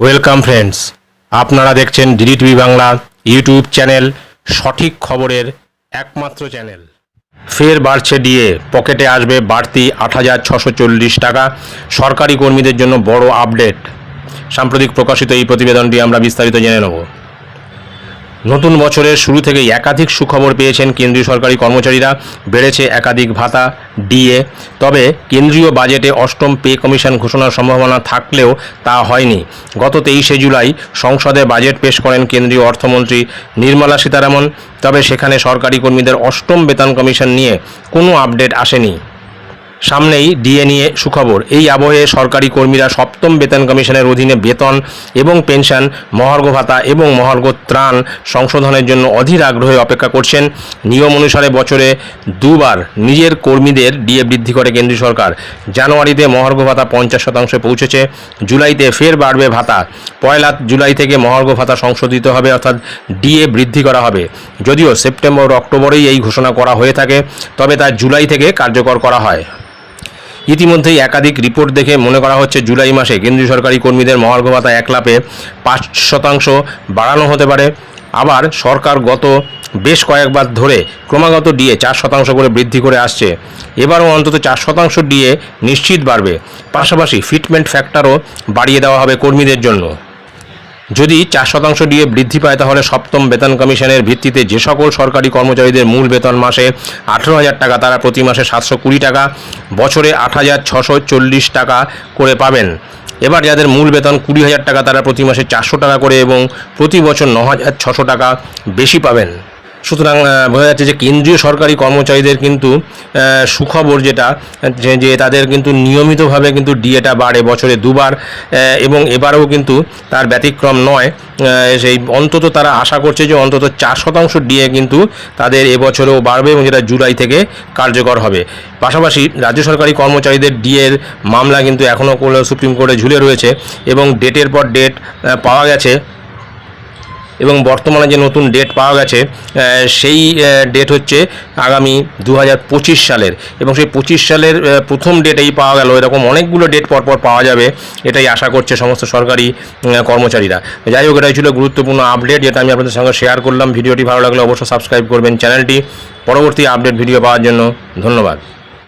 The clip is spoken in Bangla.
ওয়েলকাম ফ্রেন্ডস আপনারা দেখছেন DD TV Bangla YouTube channel সঠিক খবরের একমাত্র চ্যানেল ফের বাড়ছে ডিএ পকেটে আসবে বাড়তি আট হাজার ছশো চল্লিশ টাকা। সরকারি কর্মীদের জন্য বড় আপডেট সাম্প্রতিক প্রকাশিত এই প্রতিবেদনটি আমরা বিস্তারিত জেনে নেব। নতুন বছরের শুরু থেকেই একাধিক সুখবর পেয়েছেন কেন্দ্রীয় সরকারি কর্মচারীরা। বেড়েছে একাধিক ভাতা, ডিএ। তবে কেন্দ্রীয় বাজেটে অষ্টম পে কমিশন ঘোষণার সম্ভাবনা থাকলেও তা হয়নি। গত তেইশে জুলাই সংসদে বাজেট পেশ করেন কেন্দ্রীয় অর্থমন্ত্রী নির্মলা সীতারামন। তবে সেখানে সরকারি কর্মীদের অষ্টম বেতন কমিশন নিয়ে কোনো আপডেট আসেনি। সামনেই ডিএ নিয়ে সুখবর। এই আবহে সরকারি কর্মীরা সপ্তম বেতন কমিশনের অধীনে বেতন এবং পেনশন, মহার্ঘ ভাতা এবং মহার্ঘ ত্রাণ সংশোধনের জন্য অধীর আগ্রহে অপেক্ষা করছেন। নিয়ম অনুসারে বছরে দুবার নিজের কর্মীদের ডিএ বৃদ্ধি করে কেন্দ্রীয় সরকার। জানুয়ারিতে মহার্ঘ ভাতা পঞ্চাশ শতাংশে পৌঁছেছে। জুলাইতে ফের বাড়বে ভাতা। পয়লা জুলাই থেকে মহার্ঘ ভাতা সংশোধিত হবে, অর্থাৎ ডিএ বৃদ্ধি করা হবে। যদিও সেপ্টেম্বর অক্টোবরেই এই ঘোষণা করা হয়ে থাকে, তবে তা জুলাই থেকে কার্যকর করা হয়। ইতিমধ্যেই একাধিক রিপোর্ট দেখে মনে করা হচ্ছে জুলাই মাসে কেন্দ্রীয় সরকারি কর্মীদের মহার্ঘ ভাতা এক লাপে পাঁচ শতাংশ বাড়ানো হতে পারে। আবার সরকার গত বেশ কয়েকবার ধরে ক্রমাগত ডিএ চার শতাংশ করে বৃদ্ধি করে আসছে। এবারও অন্তত চার শতাংশ ডিএ নিশ্চিত বাড়বে। পাশাপাশি ফিটমেন্ট ফ্যাক্টরও বাড়িয়ে দেওয়া হবে কর্মীদের জন্য। যদি চার শতাংশ ডিএ বৃদ্ধি পায়, তাহলে সপ্তম বেতন কমিশনের ভিত্তিতে যে সকল সরকারি কর্মচারীদের মূল বেতন মাসে আঠেরো হাজার টাকা, তারা প্রতি মাসে সাতশো কুড়ি টাকা, বছরে আট হাজার ছশো চল্লিশ টাকা করে পাবেন। এবার যাদের মূল বেতন কুড়ি হাজার টাকা, তারা প্রতি মাসে চারশো টাকা করে এবং প্রতি বছর ন হাজার ছশো টাকা বেশি পাবেন। সুতরাং বোঝা যাচ্ছে যে কেন্দ্রীয় সরকারি কর্মচারীদের কিন্তু সুখবর যেটা, যে তাদের কিন্তু নিয়মিতভাবে কিন্তু ডিএটা বাড়ে বছরে দুবার এবং এবারেও কিন্তু তার ব্যতিক্রম নয়। সেই অন্তত তারা আশা করছে যে অন্তত চার শতাংশ ডিএ কিন্তু তাদের এবছরেও বাড়বে এবং যেটা জুলাই থেকে কার্যকর হবে। পাশাপাশি রাজ্য সরকারি কর্মচারীদের ডিএর মামলা কিন্তু এখনও সুপ্রিম কোর্টে ঝুলে রয়েছে এবং ডেটের পর ডেট পাওয়া গেছে। এবং বর্তমানে যে নতুন ডেট পাওয়া গেছে সেই ডেট হচ্ছে আগামী দু হাজার পঁচিশ সালের। এবং সেই পঁচিশ সালের প্রথম ডেটেই পাওয়া গেল। এরকম অনেকগুলো ডেট পরপর পাওয়া যাবে, এটাই আশা করছে সমস্ত সরকারি কর্মচারীরা। যাই হোক, এটাই ছিল গুরুত্বপূর্ণ আপডেট যেটা আমি আপনাদের সঙ্গে শেয়ার করলাম। ভিডিওটি ভালো লাগলে অবশ্যই সাবস্ক্রাইব করবেন চ্যানেলটি। পরবর্তী আপডেট ভিডিও পাওয়ার জন্য ধন্যবাদ।